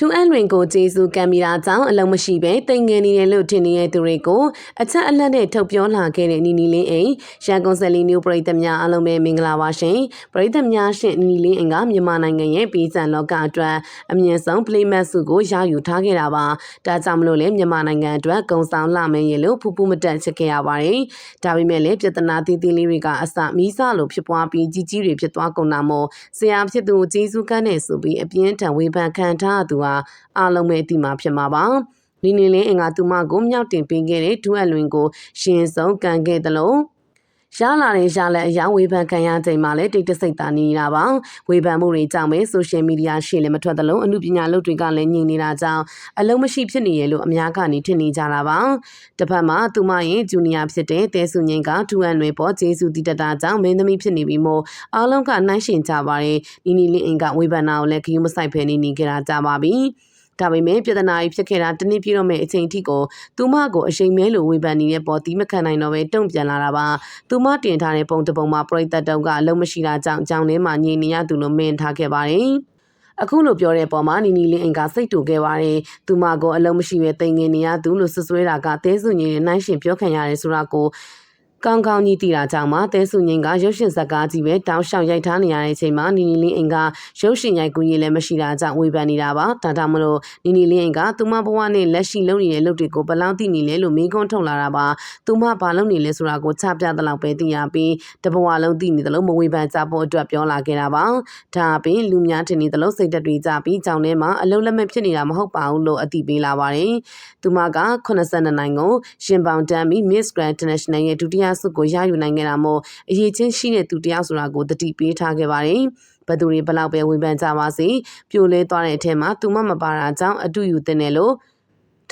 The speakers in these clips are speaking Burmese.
ထူအန်တွင်ကိုဂျေစုကံမီတာကြောင့်အလုံးမရှိပဲတိမ်ငယ်နေတယ်လို့ထင်နေတဲ့သူတွေကိုအချက်အလက်နဲ့ထုတ်ပြောလာခဲ့တဲ့နီနီလင်းအိမ်ရန်ကုန်စလီမျိုးပရိသတ်များအားလုံးပဲမင်္ဂလာပါရှင်ပရိသတ်များရှင်နီနီလင်းအိမ်ကမြန်မာနိုင်ငံရဲ့ပြည်စံလောကအတွက်အမြင့်ဆုံး playmat စုကိုရယူထားခဲ့တာပါဒါကြောင့်မလို့လေမြန်မာနိုင်ငံအတွက်ကုံဆောင်လာမယ်ရေလို့ဖူဖူမတက်ချစ်ခဲ့ရပါတယ်ဒါပေမဲ့လည်းပြဿနာသေးသေးလေးတွေကအစမီးစလို့ဖြစ်ပွားပြီးကြီးကြီးတွေဖြစ်သွားကုန်တာမို့ဆရာဖြစ်သူဂျေစုကန်းနဲ့ဆိုပြီးအပြင်းထန်ဝေဖန်ခံထားသူဟာအားလုံးပဲအတိမှာဖြစ်မှာပါနီနီလင်းအင်္ဂါသူမကိုမြောက်တင်ပေးခဲ့တဲ့ဒူအလွင်ကိုရှင်ဆုံးကန်ခဲ့သလို ရလာတဲ့ရလက်အယောင်ဝေဖန်ခံရချိန်မှာလည်းတိတ်တဆိတ်သာနေနေတာပါဝေဖန်မှုတွေကြောင့်ပဲဆိုရှယ်မီဒီယာရှေ့လည်းမထွက်သလိုအမှုပညာလုပ်တွေကလည်းညင်နေတာကြောင့်အလုံးမရှိဖြစ်နေရလို့အများကနေထင်နေကြတာပါတစ်ဖက်မှာသူမရဲ့ဂျူနီယာဖြစ်တဲ့တဲစုငင်းကထူအန်တွေပေါ်ဂျေစုတီတတာကြောင့်မင်းသမီးဖြစ်နေပြီးမို့အားလုံးကနှိုင်းရှင်ကြပါတယ်နီနီလင်းအင်ကဝေဖန်တာကိုလည်းခယူးမဆိုင်ဖဲနေနေကြတာကြပါပြီ ဒါပေမဲ့ပြဿနာကြီးဖြစ်ခဲ့တာတနည်းပြတော့မဲ့အချိန်ထိကိုသူမကိုအချိန်မဲလိုဝေဖန်နေတဲ့ပေါ်တီးမခံနိုင်တော့ပဲတုံ့ပြန်လာတာပါသူမတင်ထားတဲ့ပုံတစ်ပုံမှာပရိသတ်တုံးကအလုံးမရှိတာကြောင့်အကြောင်းထဲမှာညင်နေရသူလို့မင်ထားခဲ့ပါတယ်အခုလိုပြောတဲ့ပုံမှာနီနီလင်းအင်ကစိတ်တူခဲ့ပါတယ်။သူမကိုအလုံးမရှိပဲတိမ်ငင်နေရသူလို့ဆွဆွဲတာကတဲစုညင်နဲ့နှိုင်းရှင်ပြောခံရတယ်ဆိုတာကို ကောင်းကောင်းကြီးသိတာကြောင့်မှတဲစုငင်ကရုပ်ရှင်ဇာတ်ကားကြီးပဲတောင်းလျှောက်ရိုက်ထားနေရတဲ့အချိန်မှာနီနီလင်းအင်ကရုပ်ရှင်ရိုက်ကူးရေးလည်းမရှိတာကြောင့်ဝေဖန်နေတာပါဒါကြောင့်မလို့နီနီလင်းအင်ကသူမဘဝနဲ့လက်ရှိလုပ်နေတဲ့လုပ်တွေကိုဘယ်လောက်သိနေလဲလို့မေးခွန်းထုတ်လာတာပါသူမဘာလုပ်နေလဲဆိုတာကိုချပြသလောက်ပဲသိရပြီးတဘဝလုံးသိနေတယ်လို့မဝေဖန်ကြဖို့အတွက်ပြောလာခဲ့တာပါဒါအပြင်လူများထင်နေတယ်လို့စိတ်တက်တွေကြပြီးကြောင်ထဲမှာအလုံးလက်မဲ့ဖြစ်နေတာမဟုတ်ပါဘူးလို့အသိပေးလာပါတယ်သူမက82နိုင်ကိုရှင်ပေါင်တန်းပြီး Miss Grand International ရဲ့ဒုတိယဆုကိုရယူနိုင်ခဲ့တာမို့အရေးချင်းရှိတဲ့သူတယောက်ဆိုတာကိုတတိပေးထားခဲ့ပါတယ်ဘသူတွေဘလောက်ပဲဝင်ပန်းကြပါစေပြိုလဲသွားတဲ့အထက်မှာသူမမပါတာကြောင့်အတူယူတင်တယ်လို့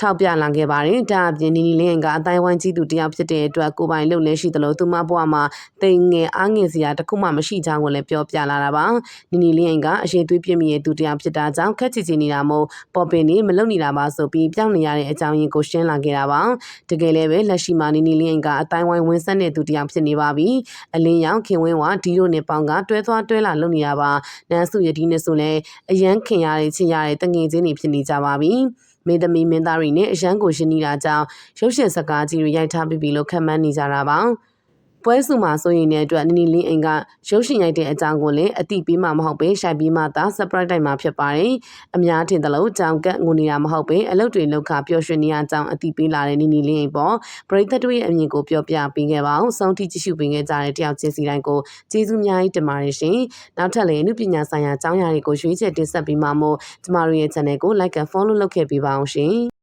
ထောက်ပြလာခဲ့ပါတယ်။ဒါအပြင်နီနီလင်းကအတိုင်းဝိုင်းကြီးသူတယောက်ဖြစ်တဲ့အတွက်ကိုပိုင်လုံလဲရှိသလိုသူမဘဝမှာတိမ်ငယ်အားငယ်စရာတခုမှမရှိကြောင်းကိုလည်းပြောပြလာတာပါ။နီနီလင်းကအရှိသွေးပြည့်မြရဲ့သူတယောက်ဖြစ်တာကြောင့်ခက်ချီချီနေတာမို့ပေါ်ပင်နေမလုံနေတာပါဆိုပြီးပြောင်းနေရတဲ့အကြောင်းရင်းကိုရှင်းလာခဲ့တာပါ။တကယ်လည်းပဲလက်ရှိမှာနီနီလင်းကအတိုင်းဝိုင်းဝင်ဆက်တဲ့သူတယောက်ဖြစ်နေပါပြီ။အလင်းရောင်ခင်ဝင်းဝဒီတို့နဲ့ပေါင်ကတွဲသွားတွဲလာလုံနေတာပါ။နန်းစုရဒီနဲ့ဆိုလည်းအရန်ခင်ရတဲ့ချင်ရတဲ့တငယ်ချင်းတွေဖြစ်နေကြပါပြီ။ မင်းသမီးမင်းသားတွေနဲ့အရန်ကိုရှင်နေတာကြောင့်ရုပ်ရှင်စကားကြီးတွေရိုက်ထားပြီးပြီလို့ခန့်မှန်းနေကြတာပါ ပွဲစုမှာဆိုရင်လည်းအတွက်နီနီလင်းအိမ်ကရုပ်ရှင်ရိုက်တဲ့အကြောင်းကိုလည်းအတိပေးမှမဟုတ်ပဲရှိုက်ပြီးမှသာ surprise တိုင်မှာဖြစ်ပါတယ်။အများထင်သလိုကြောင်ကက်ငိုနေတာမဟုတ်ပဲအလုပ်တွေလောက်ခပျော်ရွှင်နေရကြောင်းအတိပေးလာတဲ့နီနီလင်းအိမ်ပေါ်ပရိသတ်တို့ရဲ့အမြင်ကိုပြောပြပေးခဲ့ပါအောင်။စောင့်တိကြည့်ရှုပေးခဲ့ကြတဲ့တယောက်ချင်းစီတိုင်းကိုကျေးဇူးအများကြီးတင်ပါတယ်ရှင်။နောက်ထပ်လည်းအမှုပညာဆိုင်ရာအကြောင်းအရာတွေကိုရွေးချယ်တင်ဆက်ပေးမှာမို့ကျမတို့ရဲ့ channel ကို like and follow လုပ်ခဲ့ပေးပါအောင်ရှင်။